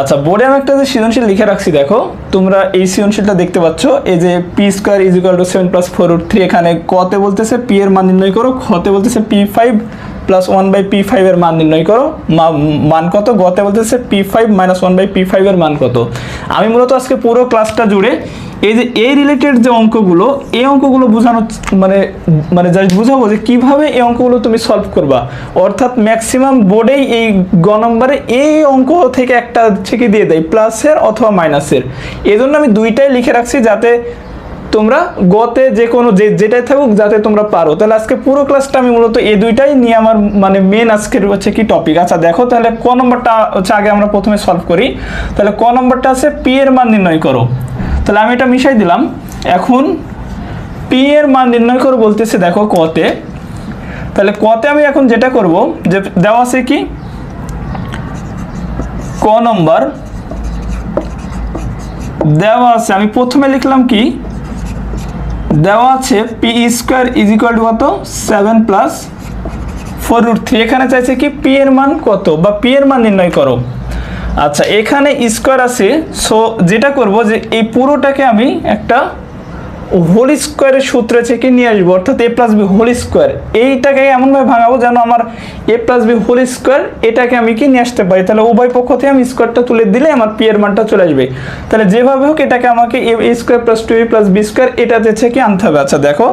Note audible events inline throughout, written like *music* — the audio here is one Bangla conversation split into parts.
আচ্ছা বোর্ডে আমি একটা যে সৃজনশীল লিখে রাখছি, দেখো। তোমরা এই সৃজনশীলটা দেখতে পাচ্ছ, এই যে P square is equal to seven plus four three এখানে কতে বলতেছে পি এর মান নির্ণয় করো খতে বলতেছে P five plus one by P five এর মান নির্ণয় করো মান কত? গতে বলতেছে P five minus one by P five এর মান কত? আমি মূলত আজকে পুরো ক্লাসটা জুড়ে এই যে এই রিলেটেড যে অঙ্কগুলো, এই অঙ্কগুলো বোঝানো মানে মানে জাস্ট বুঝাবো যে কীভাবে এই অঙ্কগুলো তুমি সলভ করবা। অর্থাৎ ম্যাক্সিমাম বোর্ডেই এই গ নম্বরে এই অঙ্ক থেকে একটা থেকে দিয়ে দেয় প্লাসের অথবা মাইনাসের এই জন্য আমি দুইটাই লিখে রাখছি যাতে তোমরা গতে যে কোনো যে যেটাই থাকুক যাতে তোমরা পারো। তাহলে আজকে পুরো ক্লাসটা আমি মূলত এই দুইটাই নিয়ে আমার মানে মেন আজকের হচ্ছে কি টপিক আচ্ছা দেখো তাহলে ক নম্বরটা হচ্ছে আগে আমরা প্রথমে সলভ করি। তাহলে ক নম্বরটা আছে পি এর মান নির্ণয় করো। তাহলে আমি এটা মিশাই দিলাম। এখন পি এর মান নির্ণয় করো বলতেছে, দেখো, কতে। তাহলে কতে আমি এখন যেটা করব, যে দেওয়া আছে কি? ক নম্বর। দেওয়া আছে, আমি প্রথমে লিখলাম কি? দেওয়া আছে P square is equal to কত? Seven plus four root three এখানে চাইছে কি? পি এর মান কত? বা পি এর মান নির্ণয় করো। আচ্ছা এখানে স্কোয়ার আছে সো যেটা করব যে এই পুরোটাকে আমি একটা হোল স্কোয়ারের সূত্রে থেকে নিয়ে আসব, অর্থাৎ A plus B whole square এইটাকে এমনভাবে ভাঙাবো যেন আমার A plus B whole square এটাকে আমি কি নিয়ে আসতে পারি? তাহলে উভয় পক্ষ থেকে আমি স্কোয়ারটা তুলে দিলে আমার পি এর মানটা চলে আসবে। তাহলে যেভাবে হোক এটাকে আমাকে A square plus two A plus B square এটাতে থেকে আনতে হবে। আচ্ছা দেখো,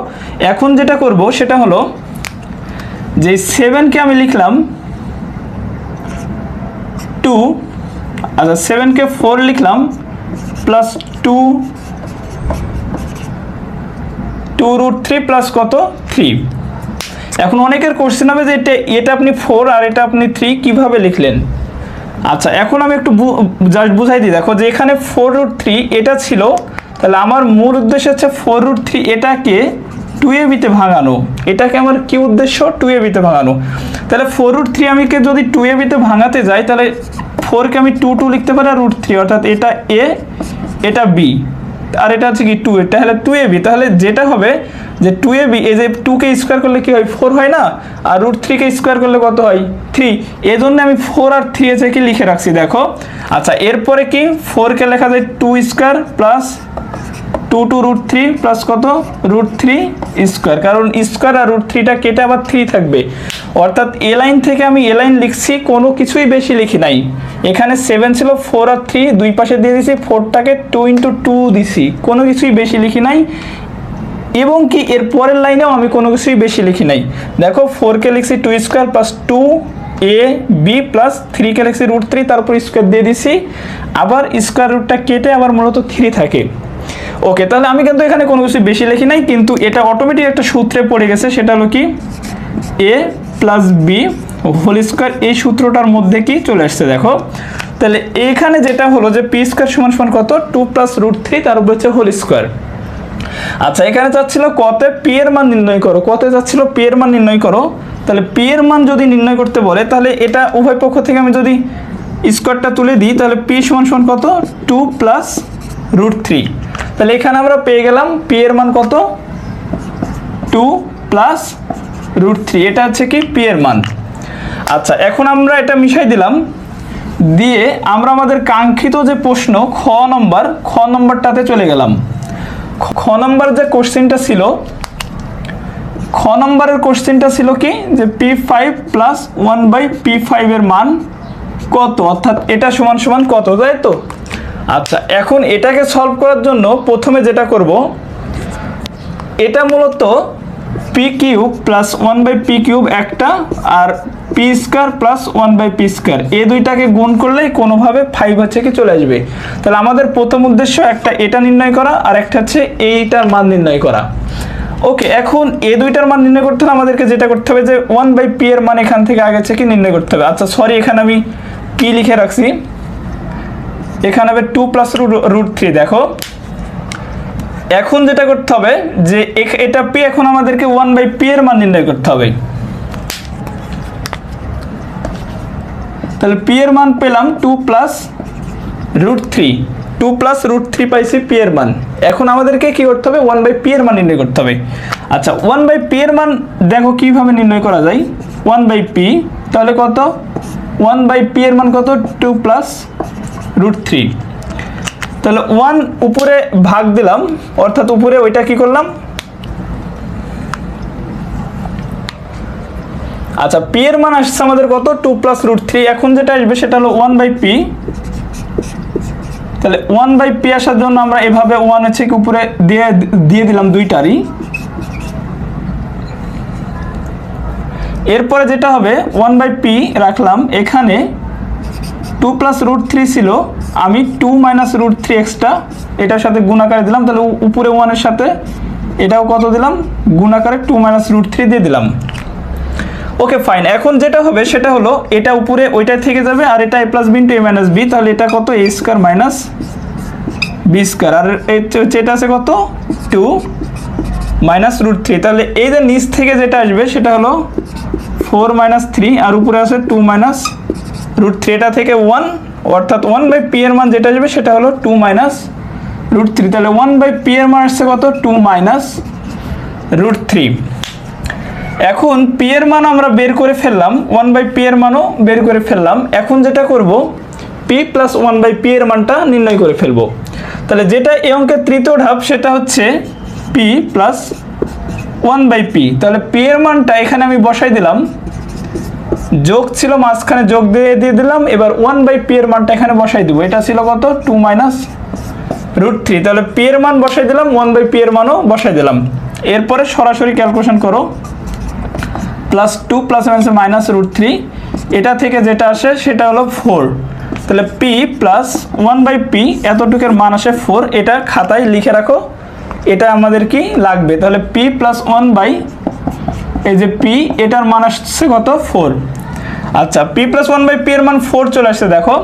এখন যেটা করব সেটা হলো যে সেভেনকে আমি লিখলাম টু আচ্ছা সেভেনকে ফোর লিখলাম plus two two root three plus কত? থ্রি এখন অনেকের কোশ্চেন হবে যে এটা এটা আপনি ফোর আর এটা আপনি থ্রি কীভাবে লিখলেন? আচ্ছা এখন আমি একটু জাস্ট বুঝাই দিই। দেখো যে এখানে ফোর রুট থ্রি এটা ছিল, তাহলে আমার মূল উদ্দেশ্য হচ্ছে ফোর রুট থ্রি এটাকে টু এ বিতে ভাঙানো। এটাকে আমার কি উদ্দেশ্য? টু এ বিতে ভাঙানো। তাহলে ফোর রুট থ্রি আমি কে যদি টু এ বিতে ভাঙাতে যাই, তাহলে ফোরকে আমি টু টু লিখতে পারি আর রুট থ্রি, অর্থাৎ এটা এ, এটা বি। আর এটা হচ্ছে কি টু এ তাহলে টু এ বি। তাহলে যেটা হবে যে টু এ বি, এই যে টুকে স্কোয়ার করলে কি হয়? ফোর হয় না? আর রুট থ্রিকে স্কোয়ার করলে কত হয়? থ্রি। এই জন্য আমি ফোর আর থ্রি এসে কি লিখে রাখছি, দেখো? আচ্ছা এরপরে কি? ফোরকে লেখা যায় two square plus two two root three plus কত? Root three square. কারণ স্কোয়ার আর রুট থ্রিটা কেটে আবার থ্রি থাকবে। অর্থাৎ এ লাইন থেকে আমি এ লাইন লিখছি, কোনো কিছুই বেশি লিখি নাই। এখানে সেভেন ছিল ফোর আর থ্রি দুই পাশে দিয়ে দিছি ফোরটাকে টু ইন্টু টু দিছি, কোনো কিছুই বেশি লিখি নাই। এবং কি এর পরের লাইনেও আমি কোনো কিছুই বেশি লিখি নাই। দেখো ফোরকে লিখছি two square plus two A B plus থ্রিকে লিখছি রুট থ্রি তারপর স্কোয়ার দিয়ে দিছি। আবার স্কোয়ার রুটটা কেটে আবার মূলত থ্রি থাকে। ওকে তাহলে আমি কিন্তু এখানে কোনো কিছু বেশি লিখি নাই, কিন্তু এটা অটোমেটিক একটা সূত্রে পড়ে গেছে, সেটা হলো কি? A plus B whole square এই সূত্রটার মধ্যে কি চলে আসছে দেখো। তাহলে এখানে যেটা হলো যে পি স্কোয়ার সমান সমান কত? টু প্লাস রুট থ্রি তার উপর হচ্ছে হোল স্কোয়ার আচ্ছা এখানে চাচ্ছিল কতে? পি এর মান নির্ণয় করো। কতে চাচ্ছিল পি এর মান নির্ণয় করো। তাহলে পি এর মান যদি নির্ণয় করতে বলে, তাহলে এটা উভয় পক্ষ থেকে আমি যদি স্কোয়ারটা তুলে দিই, তাহলে পি সমান সমান কত? টু প্লাস রুট থ্রি তাহলে এখানে আমরা পেয়ে গেলাম পি এর মান কত? টু প্লাস রুট থ্রি, এটা হচ্ছে কি পি এর মান। আচ্ছা এখন আমরা এটা মিশাই দিলাম। দিয়ে আমরা আমাদের কাঙ্ক্ষিত যে প্রশ্ন, খ নম্বর, খ নম্বরটাতে চলে গেলাম। খ- নম্বর যে কোশ্চেনটা ছিল, খ নম্বরের কোশ্চেনটা ছিল কি? যে P five plus one by P ফাইভের মান কত? অর্থাৎ এটা সমান সমান কত, তাই তো? আচ্ছা এখন এটাকে সলভ করার জন্য প্রথমে যেটা করব, এটা মূলত P cube plus one by P cube একটা আর P square plus one by P square এই দুইটাকে গুণ করলেই কোনোভাবে ফাইভ হচ্ছে কি চলে আসবে। তাহলে আমাদের প্রথম উদ্দেশ্য একটা এটা নির্ণয় করা আর একটা হচ্ছে এইটার মান নির্ণয় করা। ওকে, এখন এই দুইটার মান নির্ণয় করতে হলে আমাদেরকে যেটা করতে হবে যে ওয়ান বাই পি এর মান এখান থেকে আগে থেকে নির্ণয় করতে হবে। আচ্ছা সরি এখানে আমি পি লিখে রাখছি? এখানে হবে টু প্লাস রুট থ্রি দেখো। এখন যেটা করতে হবে যে এটা পি এখন আমাদেরকে ওয়ান বাই পি এর মান নির্ণয় করতে হবে। তাহলে পি এর মান পেলাম two plus root three two plus root three পাইছি পি এর মান। এখন আমাদেরকে কি করতে হবে? ওয়ান বাই পি এর মান নির্ণয় করতে হবে। আচ্ছা ওয়ান বাই পি এর মান দেখো কীভাবে নির্ণয় করা যায়। ওয়ান বাই পি তাহলে কত? ওয়ান বাই পি এর মান কত? টু প্লাস রুট থ্রি তাহলে ওয়ান উপরে ভাগ দিলাম, অর্থাৎ উপরে ওইটা কি করলাম? আচ্ছা পি এর মান আসছে আমাদের কত? টু প্লাস রুট থ্রি এখন যেটা আসবে সেটা হলো ওয়ান বাই পি তাহলে ওয়ান বাই পি আসার জন্য আমরা এভাবে ওয়ান হচ্ছে কি উপরে দিয়ে দিয়ে দিলাম দুইটারই। এরপরে যেটা হবে ওয়ান বাই পি রাখলাম এখানে। টু প্লাস রুট থ্রি ছিল, আমি two minus root three extra এটার সাথে গুণাকারে দিলাম, তাহলে উপরে ওয়ানের সাথে এটাও কত দিলাম? গুণাকারে টু মাইনাস রুট থ্রি দিয়ে দিলাম। ওকে ফাইন এখন যেটা হবে সেটা হলো, এটা উপরে ওইটা থেকে যাবে আর এটা A plus B into A minus B তাহলে এটা কত? A square minus B square আর যে- যেটা আছে কত? টু মাইনাস রুট থ্রি তাহলে এই যে নিচ থেকে যেটা আসবে, সেটা হলো ফোর মাইনাস থ্রি আর উপরে আছে টু মাইনাস রুট থ্রি এটা থেকে ওয়ান অর্থাৎ ওয়ান বাই পি এর মান যেটা আসবে সেটা হলো টু মাইনাস রুট থ্রি তাহলে ওয়ান বাই পি এর মান আসছে কত? টু মাইনাস রুট থ্রি এখন পি এর মান আমরা বের করে ফেললাম ওয়ান বাই পি এর মানও বের করে ফেললাম। এখন যেটা করব p plus one by p এর মানটা নির্ণয় করে ফেলব। তাহলে যেটা এই অঙ্কের তৃতীয় ধাপ, সেটা হচ্ছে p plus one by p তাহলে পি এর মানটা এখানে আমি বসাই দিলাম যোগ ছিল মাঝখানে যোগ দিয়ে দিয়ে দিলাম, এবার ওয়ান বাই পি এর মানটা এখানে বসাই দিব। এটা ছিল কত? টু মাইনাস রুট থ্রি তাহলে পি এর মান বসাই দিলাম ওয়ান বাই পি এর মানও বসাই দিলাম। এরপরে সরাসরি ক্যালকুলেশন করো। Plus two plus minus root three এটা থেকে যেটা আসে সেটা হলো ফোর তাহলে p plus one by p এতটুকের মান আসে ফোর এটা খাতায় লিখে রাখো। এটা আমাদের কি লাগবে? তাহলে পি প্লাস ওয়ান বাই এই যে পি এটার মান আসছে কত? ফোর আচ্ছা p plus one by p এর মান ফোর চলে আসছে, দেখো।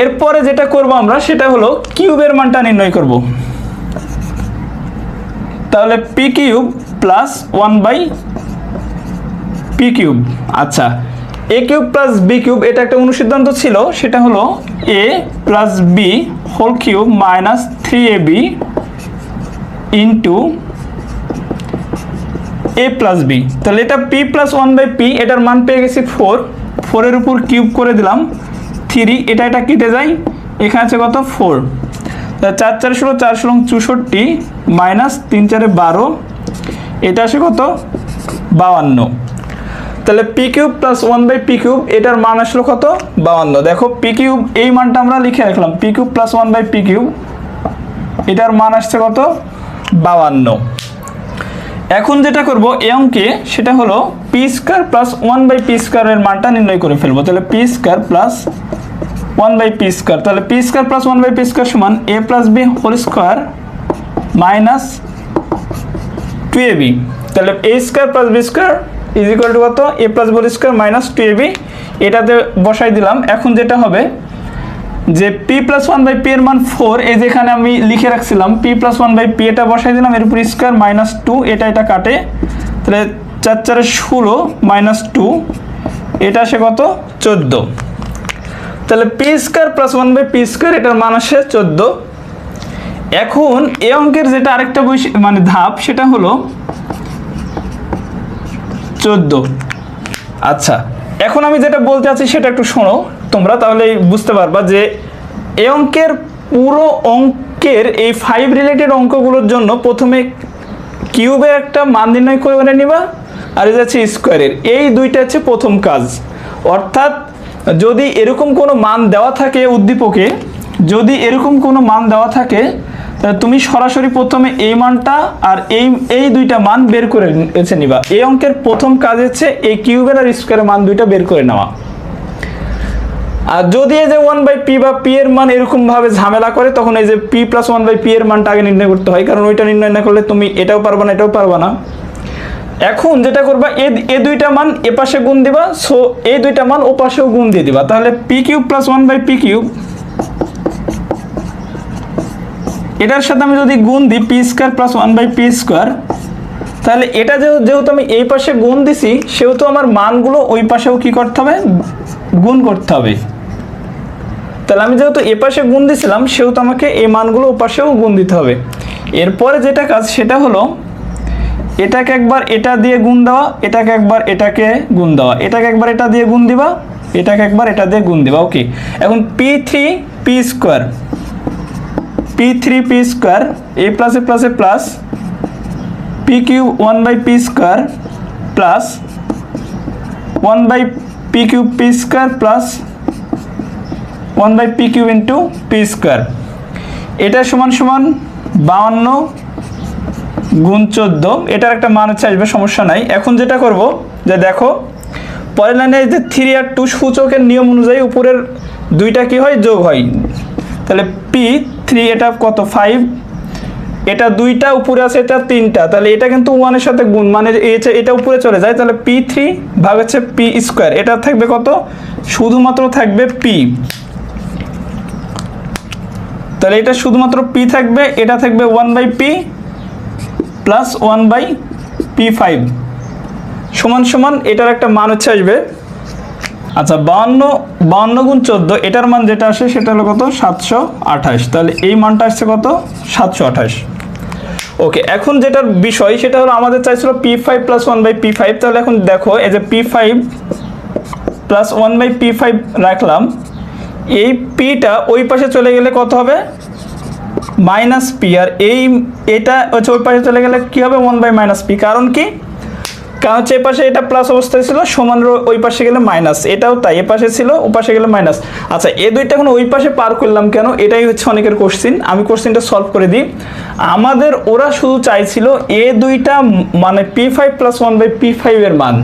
এরপরে যেটা করব আমরা, সেটা হলো কিউবের মানটা নির্ণয় করব। তাহলে p cube plus one by p cube আচ্ছা। A cube plus b cube এটা একটা অনুসিদ্ধান্ত ছিল, সেটা হলো a plus b whole cube minus three a b into a plus b তাহলে এটা p plus one by p এটার মান পেয়ে গেছি ফোর ফোরের উপর কিউব করে দিলাম থ্রি এটা এটা কেটে যায়। এখানে আছে কত? ফোর চার চার ষোলো চার ষোলো চৌষট্টি মাইনাস তিন চারে বারো, এটা আসে কত? বাউান্ন তাহলে p cube plus one by p cube এটার মান আসলো কত? বাউান্ন দেখো পি কিউব এই মানটা আমরা লিখে রাখলাম। P cube plus one by p cube এটার মান আসছে কত? বাউান্ন এখন যেটা করব এই অঙ্কে সেটা হলো p square plus one by p স্কোয়ারের মানটা নির্ণয় করে ফেলব। তাহলে p square plus one by p square তাহলে p square plus one by p square সমান a plus b whole square minus two a b তাহলে a square plus b square is equal to কত? A plus b square minus two a b এটাতে বসাই দিলাম। এখন যেটা হবে যে p plus one by p এর মান ফোর এই যেখানে আমি লিখে রাখছিলাম p plus one by p এটা বসাই দিলাম, এর উপর স্কোয়ার মাইনাস টু এটা এটা কাটে। তাহলে চার চারে ষোলো মাইনাস টু এটা আসে কত? চোদ্দ। তাহলে p square plus one by p square এটার মান আসে চোদ্দ। এখন এ অঙ্কের যেটা আরেকটা বৈশি মানে ধাপ, সেটা হলো চোদ্দ। আচ্ছা এখন আমি যেটা বলতে আছি সেটা একটু শোনো। তোমরা তাহলে বুঝতে পারবা যে এই অঙ্কের পুরো অঙ্কের এই ফাইভ রিলেটেড অঙ্কগুলোর জন্য প্রথমে কিউবের একটা মান নির্ণয় করে নিবা আর এই যাচ্ছে স্কোয়ারের এই দুইটা হচ্ছে প্রথম কাজ। অর্থাৎ যদি এরকম কোনো মান দেওয়া থাকে উদ্দীপকে, যদি এরকম কোনো মান দেওয়া থাকে, তাহলে তুমি সরাসরি প্রথমে এই মানটা আর এই এই দুইটা মান বের করে নিবা। এই অঙ্কের প্রথম কাজ হচ্ছে এই কিউবের আর স্কোয়ারের মান দুইটা বের করে নেওয়া। আর যদি এই যে ওয়ান বাই পি বা পি এর মান এরকম ভাবে ঝামেলা করে, তখন এই যে p plus one by p এর মানটা আগে নির্ণয় করতে হয়, কারণ ওইটা নির্ণয় না করলে তুমি এটাও পারবা না, এটাও পারবা না। এখন যেটা করবা, এ এ দুইটা মান এ পাশে গুণ দিবা সো এই দুইটা মান ও পাশেও গুণ দিয়ে দিবা। তাহলে p cube plus one by p cube এটার সাথে আমি যদি গুণ দিই p square plus one by p square তাহলে এটা যেহেতু আমি এই পাশে গুণ দিছি, সেহেতু আমার মানগুলো ওই পাশেও কি করতে হবে? গুণ করতে হবে। তাহলে আমি যেহেতু এ পাশে গুণ দিছিলাম, সেহেতু আমাকে এই মানগুলো ওপাশেও পাশেও গুণ দিতে হবে। এরপরে যেটা কাজ, সেটা হলো, এটাকে একবার এটা দিয়ে গুণ দেওয়া, এটাকে একবার এটাকে গুণ দেওয়া। এটাকে একবার এটা দিয়ে গুণ দিবা, এটাকে একবার এটা দিয়ে গুণ দিবা ওকে এখন p three p square p three p square a plus a plus a plus p q one by p square plus one by p q p square plus one by p q into p square এটা সমান সমান বাউন্ন গুণ চোদ্দ। এটার একটা মান হচ্ছে আসবে, সমস্যা নাই। এখন যেটা করব, যে দেখো, পরের লাইনে যে থ্রি আর টু সূচকের নিয়ম অনুযায়ী উপরের দুইটা কি হয়? যোগ হয়। তাহলে পি থ্রি এটা কত? ফাইভ এটা দুইটা, উপরে আছে এটা তিনটা। তাহলে এটা কিন্তু ওয়ানের সাথে গুণ মানে এটা উপরে চলে যায়। তাহলে পি থ্রি ভাগ হচ্ছে পি স্কোয়ার এটা থাকবে কত? শুধুমাত্র থাকবে পি তাহলে এটা শুধুমাত্র পি থাকবে, এটা থাকবে one by p plus one by p five সমান সমান এটার একটা মান হচ্ছে আসবে আচ্ছা বাউন্ন বাউন্ন গুণ চোদ্দ, এটার মান যেটা আসে সেটা হলো কত? সাতশো আঠাশ। তাহলে এই মানটা আসছে কত? সাতশো আঠাশ। ওকে, এখন যেটার বিষয় সেটা হলো আমাদের চাইছিল p five plus one by p five তাহলে এখন দেখো, এই যে p five plus one by p five রাখলাম, এই পিটা ওই পাশে চলে গেলে কত হবে? মাইনাস পি আর এই, এটা হচ্ছে ওই পাশে চলে গেলে কি হবে? ওয়ান বাই মাইনাস পি কারণ কি? কারণ হচ্ছে এ পাশে এটা প্লাস অবস্থায় ছিল, সমান ওই পাশে গেলে মাইনাস এটাও তাই এ পাশে ছিল ও পাশে গেলে মাইনাস আচ্ছা এ দুইটা এখন ওই পাশে পার করলাম কেন? এটাই হচ্ছে অনেকের কোশ্চিন আমি কোশ্চিনটা সলভ করে দিই। আমাদের ওরা শুধু চাইছিল এ দুইটা মানে p five plus one by p ফাইভের মান।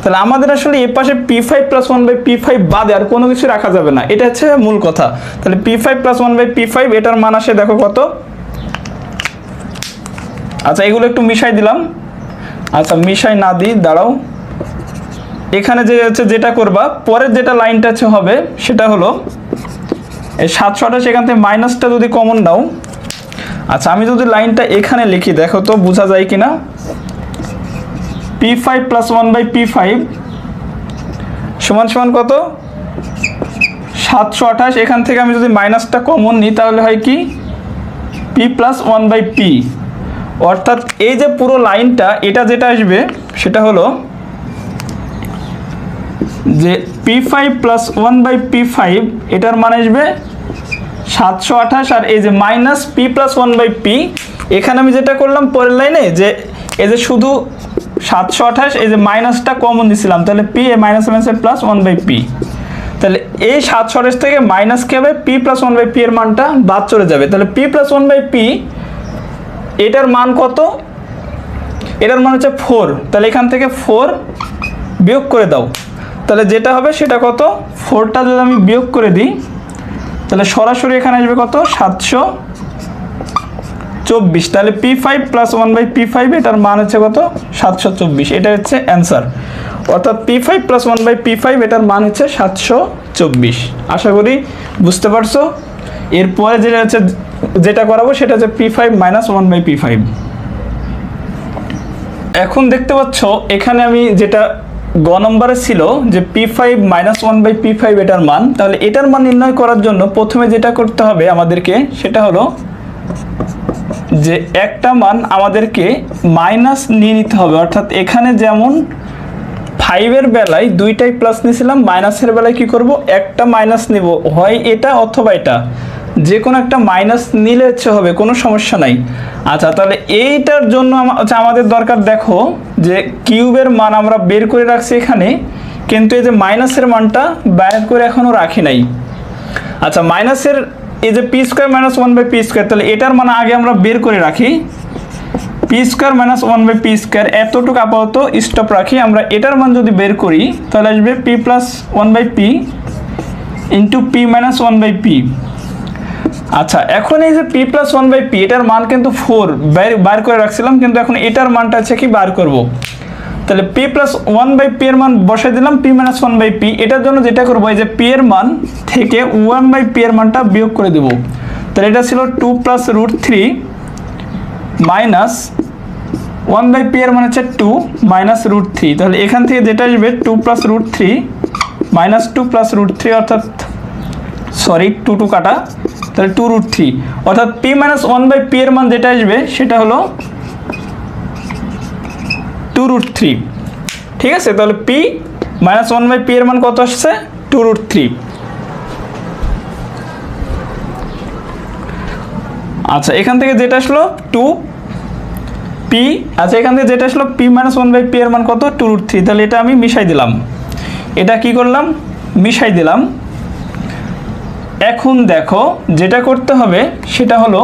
তাহলে আমাদের আসলে এ পাশে p five plus one by p five বাদে আর কোনো কিছু রাখা যাবে না। এটা হচ্ছে মূল কথা। তাহলে p five plus one by p five এটার মান আসে দেখো কত? আচ্ছা এগুলো একটু মিশাই দিলাম। আচ্ছা মিশাই না দিই, দাঁড়াও। এখানে যে হচ্ছে যেটা করবা, পরের যেটা লাইনটা হবে, সেটা হলো, এই সাতশো আঠাশ এখান থেকে মাইনাসটা যদি কমন দাও আচ্ছা আমি যদি লাইনটা এখানে লিখি, দেখো তো, বোঝা যায় কি না p five plus one by p five সমান সমান কত? সাতশো আঠাশ, এখান থেকে আমি যদি মাইনাসটা কমন নিই, তাহলে হয় কি? P plus one by p. অর্থাৎ এই যে পুরো লাইনটা, এটা যেটা আসবে, সেটা হলো যে p five plus one by p five এটার মান আসবে সাতশো আঠাশ, আর এই যে minus p plus one by p এখানে আমি যেটা করলাম পরের লাইনে, যে এই যে শুধু সাতশো আঠাশ, এই যে মাইনাসটা কমন দিছিলাম, তাহলে পি এ মাইনাস মাইনাসে প্লাস ওয়ান বাই পি তাহলে এই সাতশো আঠাশ থেকে মাইনাস কি হবে p plus one by p এর মানটা বাদ চলে যাবে। তাহলে p plus one by p এটার মান কত? এটার মান হচ্ছে ফোর তাহলে এখান থেকে ফোর বিয়োগ করে দাও। তাহলে যেটা হবে সেটা কত? ফোরটা যদি আমি বিয়োগ করে দিই, তাহলে সরাসরি এখানে আসবে কত? সাতশো চব্বিশ। তাহলে p five plus one by p five এটার মান হচ্ছে কত? সাতশো চব্বিশ। এটা হচ্ছে অ্যান্সার অর্থাৎ p five plus one by p five এটার মান হচ্ছে সাতশো চব্বিশ। আশা করি বুঝতে পারছ? এরপরে যেটা হচ্ছে, যেটা করাবো সেটা হচ্ছে p five minus one by p five এখন দেখতে পাচ্ছ, এখানে আমি যেটা গ নম্বরে ছিল যে p five minus one by p five এটার মান, তাহলে এটার মান নির্ণয় করার জন্য প্রথমে যেটা করতে হবে আমাদেরকে, সেটা হলো যে একটা মান আমাদেরকে মাইনাস নিয়ে নিতে হবে। অর্থাৎ এখানে যেমন ফাইভের বেলায় দুইটাই প্লাস নিয়েছিলাম মাইনাসের বেলায় কি করব? একটা মাইনাস নিব। হয় এটা অথবা এটা। যে কোনো একটা মাইনাস নিলে হচ্ছে হবে, কোনো সমস্যা নাই। আচ্ছা তাহলে এইটার জন্য আচ্ছা আমাদের দরকার দেখো যে কিউবের মান আমরা বের করে রাখছি এখানে, কিন্তু এই যে মাইনাসের মানটা বের করে এখনও রাখি নাই। আচ্ছা মাইনাসের এই যে p square minus one by p square তাহলে এটার মান আগে আমরা বের করে রাখি। P square minus one by p square এতটুকু আপাতত স্টপ রাখি। আমরা এটার মান যদি বের করি, তাহলে আসবে p plus one by p into p minus one by p আচ্ছা এখন এই যে p plus one by p এটার মান কিন্তু ফোর বের করে রাখছিলাম, কিন্তু এখন এটার মানটা আছে কি বার করব। তাহলে p plus one by p এর মান বসাই দিলাম p minus one by p এটার জন্য যেটা করব, এই যে পি এর মান থেকে ওয়ান বাই পি এর মানটা বিয়োগ করে দেবো। তাহলে এটা ছিল two plus root three minus one by p এর মানে হচ্ছে টু মাইনাস রুট থ্রি তাহলে এখান থেকে যেটা আসবে two plus root three minus two plus root three অর্থাৎ সরি টু টু কাটা। তাহলে টু রুট থ্রি অর্থাৎ p minus one by p এর মান যেটা আসবে, সেটা হলো টু রুট থ্রি ঠিক আছে? তাহলে p minus one by p এর মান কত আসছে? টু রুট থ্রি আচ্ছা এখান থেকে যেটা আসলো? টু পি আচ্ছা এখান থেকে যেটা আসলো? P minus one by p এর মান কত? টু রুট থ্রি তাহলে এটা আমি মিশাই দিলাম। এটা কি করলাম? মিশাই দিলাম। এখন দেখো যেটা করতে হবে সেটা হলো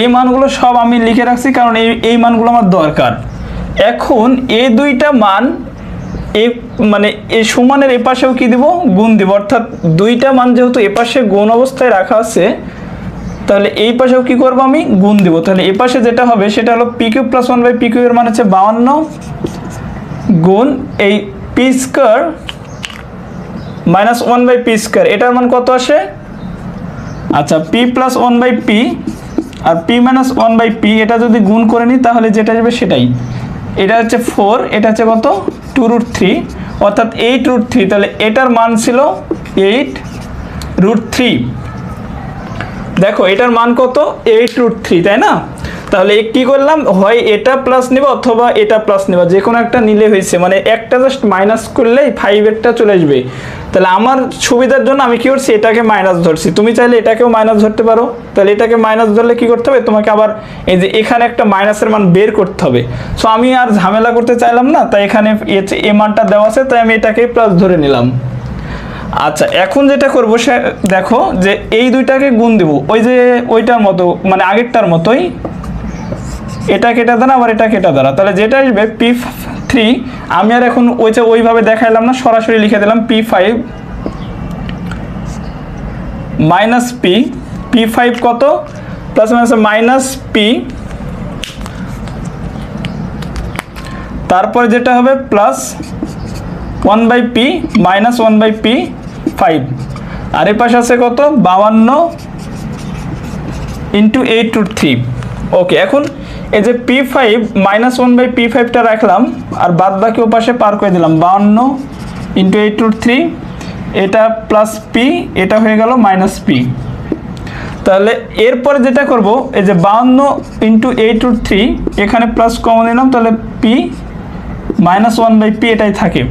এই মানগুলো সব আমি লিখে রাখছি কারণ এই এই মানগুলো আমার দরকার। এখন এ দুইটা মান এ মানে এ সমানের এপাশেও কি দিব? গুণ দিব। অর্থাৎ দুইটা মান যেহেতু এপাশে গুণ অবস্থায় রাখা আছে, তাহলে এই পাশেও কি করব আমি? গুণ দিব। তাহলে এই পাশে যেটা হবে সেটা হলো p q plus one by p q এর মান হচ্ছে বাউান্ন গুণ এই p square minus one by p square এটার মান কত আসে? আচ্ছা p plus one by p R p minus one by p এটা যদি গুণ করে নিই তাহলে যেটা যাবে সেটাই। এটা হচ্ছে ফোর এটা হচ্ছে কত? টু রুট থ্রি অর্থাৎ এইট রুট থ্রি তাহলে এটার মান ছিল এইট রুট থ্রি দেখো, এটার মান কত? এইট রুট থ্রি তাই না? তাহলে কি করলাম? হয় এটা প্লাস নেবা অথবা এটা প্লাস নেবা। যে কোনো একটা নিলে হয়েছে। মানে একটা জাস্ট মাইনাস করলেই ফাইভেরটা চলে আসবে। তাহলে আমার সুবিধার জন্য আমি কি করছি? এটাকে মাইনাস ধরছি। তুমি চাইলে এটাকেও মাইনাস ধরতে পারো। তাহলে এটাকে মাইনাস ধরলে কি করতে হবে? তোমাকে আবার এই যে এখানে একটা মাইনাসের মান বের করতে হবে। সো আমি আর ঝামেলা করতে চাইলাম না, তাই এখানে এ- মানটা দেওয়া আছে, তাই আমি এটাকেই প্লাস ধরে নিলাম। আচ্ছা এখন যেটা করব সে দেখো যে এই দুইটাকে গুণ দেব। ওই যে ওইটার মতো মানে আগেরটার মতোই। এটা কেটা দ্বারা আবার এটা কেটা দ্বারা তাহলে যেটা আসবে পি থ্রি আমি আর এখন ওই যে ওইভাবে দেখাইলাম না, সরাসরি লিখে দিলাম P five minus P P five কত? প্লাস মাইনাস মাইনাস পি তারপর যেটা হবে plus one by P minus one by P five আর এ পাশে আছে কত? বাউান্ন into eight two three okay এখন এই যে P five minus one by P ফাইভটা রাখলাম, আর বাদ বাকি ও পাশে পার করে দিলাম, বাউান্ন ইন্টু এইট টু থ্রি এটা প্লাস পি এটা হয়ে গেল মাইনাস পি তাহলে এরপরে যেটা করব, এই যে বাউন্ন ইন্টু এইট টু থ্রি এখানে প্লাস কমন নিলাম, তাহলে p minus one by p এটাই থাকে।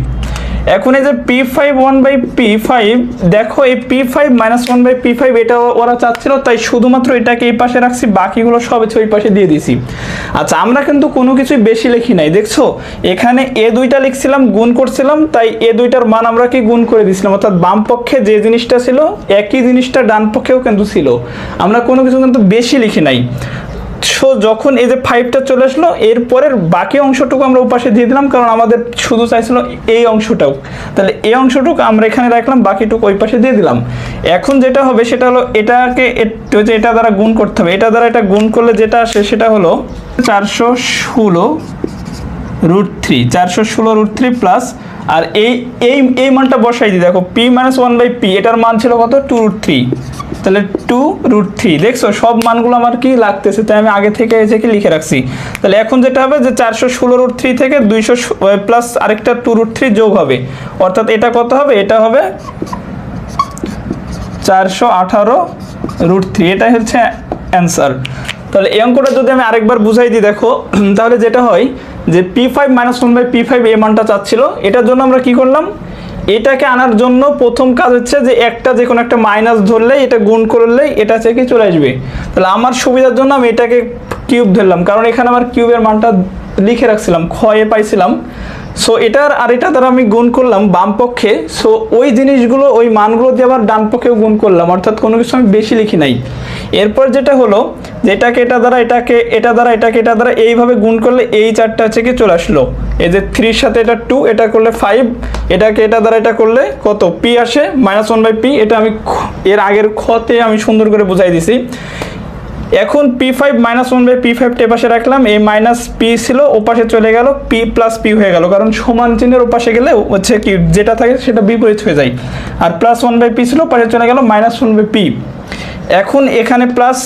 এখন এই যে p five one by p five দেখো এই p five minus one by p five এটা ওরা চাচ্ছিল, তাই শুধুমাত্র এটাকে এই পাশে রাখছি, বাকিগুলো সব ওই পাশে দিয়ে দিছি আচ্ছা আমরা কিন্তু কোনো কিছুই বেশি লিখি নাই, দেখছ? এখানে এ দুইটা লিখছিলাম, গুণ করছিলাম, তাই এ দুইটার মান আমরা কি গুণ করে দিয়েছিলাম অর্থাৎ বাম পক্ষে যে জিনিসটা ছিল, একই জিনিসটা ডান পক্ষেও কিন্তু ছিল। আমরা কোনো কিছু কিন্তু বেশি লিখি নাই। সো যখন এই যে ফাইভটা চলে আসলো এরপরের বাকি অংশটুকু আমরা ওপাশে দিয়ে দিলাম, কারণ আমাদের শুধু চাইছিল এই অংশটাও। তাহলে এই অংশটুকু আমরা এখানে রাখলাম, বাকিটুকু ওই পাশে দিয়ে দিলাম। এখন যেটা হবে, সেটা হলো এটাকে যে এটা দ্বারা গুণ করতে হবে। এটা দ্বারা এটা গুণ করলে যেটা আসে, সেটা হলো চারশো ষোলো রুট থ্রি চারশো ষোলো রুট থ্রি প্লাস আর এই এই এই মানটা বসাই দিই। দেখো p minus one by p এটার মান ছিল কত? টু রুট থ্রি তাহলে টু রুট থ্রি দেখছ, সব মানগুলো আমার কি লাগতেছে, তাই আমি আগে থেকে এসে কি লিখে রাখছি। তাহলে এখন যেটা হবে যে চারশো ষোলো রুট থ্রি থেকে দুইশো প্লাস আরেকটা টু রুট থ্রি যোগ হবে। অর্থাৎ এটা কত হবে? এটা হবে চারশো আঠারো রুট থ্রি এটাই হচ্ছে অ্যান্সার তাহলে এই অঙ্কটা যদি আমি আরেকবার বুঝাই দিই, দেখো, *clears throat* তাহলে যেটা হয় যে p five minus one by p five এ মানটা চাচ্ছিল, এটার জন্য আমরা কি করলাম? এটাকে আনার জন্য প্রথম কাজ হচ্ছে যে একটা যে কোনো একটা মাইনাস ধরলে, এটা গুণ করলে এটা থেকে চলে আসবে। তাহলে আমার সুবিধার জন্য আমি এটাকে কিউব ধরলাম। কারণ এখানে আমার কিউবের মানটা লিখে রাখছিলাম, ক্ষয়ে পাইছিলাম। সো এটার আর এটা দ্বারা আমি গুণ করলাম বাম পক্ষে। সো ওই জিনিসগুলো, ওই মানগুলো দিয়ে আবার ডান পক্ষেও গুণ করলাম, অর্থাৎ কোনো কিছু আমি বেশি লিখি নাই। এরপর যেটা হলো যে এটাকে এটা দ্বারা, এটাকে, এটা দ্বারা, এটাকে, এটা দ্বারা, এইভাবে গুণ করলে এই চারটা হচ্ছে কি চলে আসলো। এই যে থ্রির সাথে এটা টু এটা করলে ফাইভ এটাকে এটা দ্বারা এটা করলে কত? পি আসে মাইনাস ওয়ান বাই পি এটা আমি এর আগের খতে আমি সুন্দর করে বুঝাই দিছি। এখন p five minus one by p ফাইভটা এপাশে রাখলাম, এই মাইনাস পি ছিল, ওপাশে চলে গেল পি প্লাস পি হয়ে গেল, কারণ সমান চিহ্নের ওপাশে গেলে হচ্ছে কি, যেটা থাকে সেটা বিপরীত হয়ে যায়। আর প্লাস ওয়ান বাই পি ছিল, ওপাশে চলে গেল মাইনাস ওয়ান বাই পি এখন এখানে প্লাস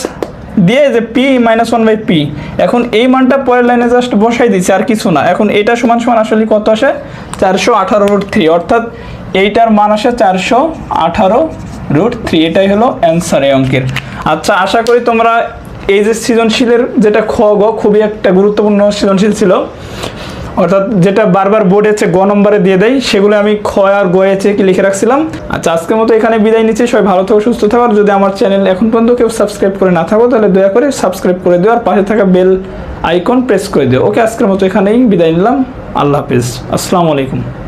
দিয়ে যে p minus one by p এখন এই মানটা পরের লাইনে জাস্ট বসাই দিচ্ছে, আর কিছু না। এখন এটা সমান সমান আসলে কত আসে? চারশো আঠারো রুট থ্রি অর্থাৎ এইটার মান আসে চারশো আঠারো রুট থ্রি এটাই হলো অ্যান্সার এই অঙ্কের। আচ্ছা আশা করি তোমরা এই যে সৃজনশীলের যেটা খ, গ, খুবই একটা গুরুত্বপূর্ণ সৃজনশীল ছিল। অর্থাৎ যেটা বারবার বোর্ডে হচ্ছে গ নম্বরে দিয়ে দেয়, সেগুলো আমি খ আর গ কি লিখে রাখছিলাম। আচ্ছা আজকের মতো এখানে বিদায় নিচ্ছি। সবাই ভালো থাকো, সুস্থ থাকো। আর যদি আমার চ্যানেল এখন পর্যন্ত কেউ সাবস্ক্রাইব করে না থাকো, তাহলে দয়া করে সাবস্ক্রাইব করে দিও। আর পাশে থাকা বেল আইকন প্রেস করে দিও। ওকে, আজকের মতো এখানেই বিদায় নিলাম। আল্লাহ হাফিজ। আসসালামু আলাইকুম।